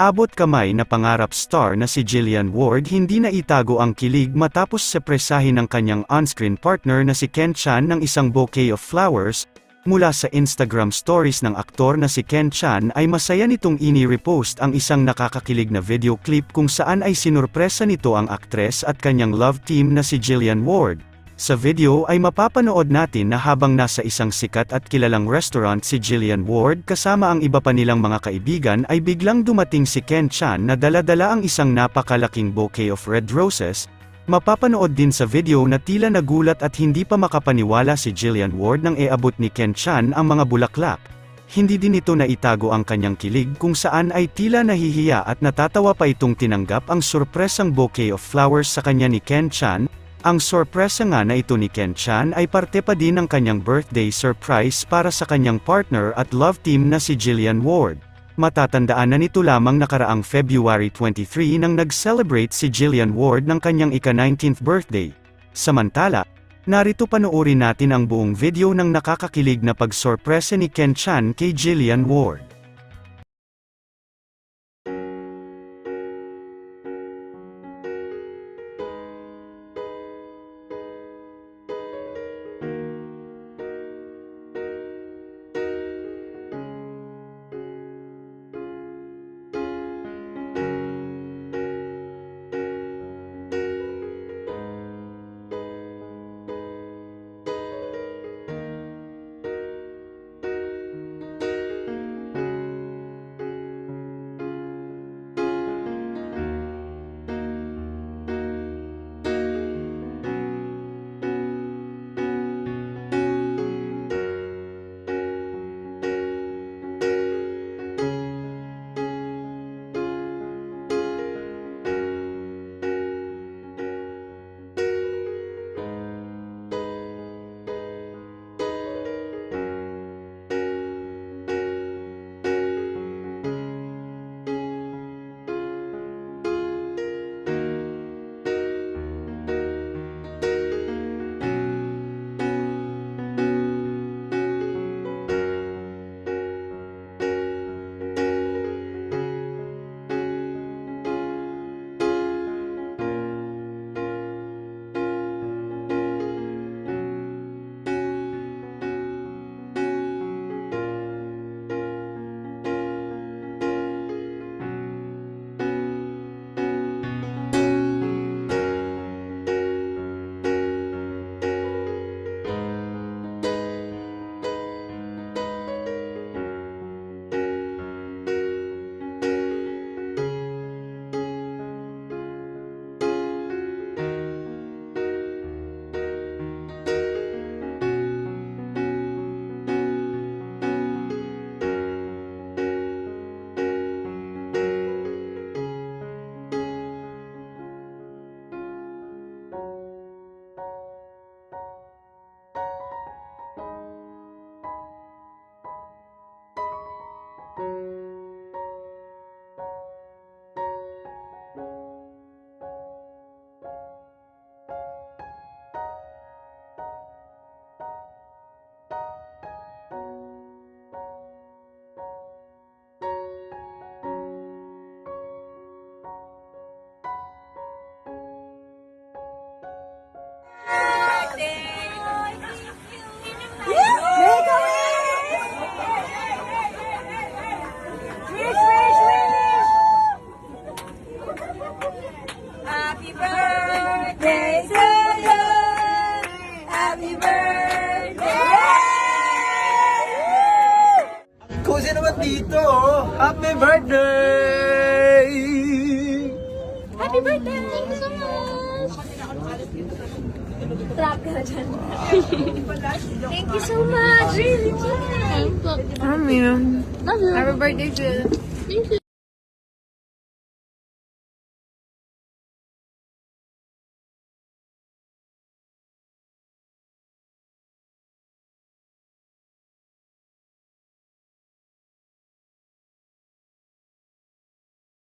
Abot kamay na pangarap star na si Jillian Ward hindi na itago ang kilig matapos sepresahin ng kanyang on-screen partner na si Ken Chan ng isang bouquet of flowers, mula sa Instagram stories ng aktor na si Ken Chan ay masaya nitong ini-repost ang isang nakakakilig na video clip kung saan ay sinurpresa nito ang aktres at kanyang love team na si Jillian Ward. Sa video ay mapapanood natin na habang nasa isang sikat at kilalang restaurant si Jillian Ward kasama ang iba pa nilang mga kaibigan ay biglang dumating si Ken Chan na dala-dala ang isang napakalaking bouquet of red roses. Mapapanood din sa video na tila nagulat at hindi pa makapaniwala si Jillian Ward nang eabot ni Ken Chan ang mga bulaklak. Hindi din ito naitago ang kanyang kilig kung saan ay tila nahihiya at natatawa pa itong tinanggap ang sorpresang bouquet of flowers sa kanya ni Ken Chan, ang sorpresa nga na ito ni Ken Chan ay parte pa din ng kanyang birthday surprise para sa kanyang partner at love team na si Jillian Ward. Matatandaan na nito lamang nakaraang February 23 nang nag-celebrate si Jillian Ward ng kanyang ika-19th birthday. Samantala, narito panoorin natin ang buong video ng nakakakilig na pagsorpresa ni Ken Chan kay Jillian Ward. Dito. Happy birthday! Happy birthday. Thank you so much. Trap ka na dyan. Thank you so much. Really? Thank you. Love you. Happy birthday, Jill. Thank you.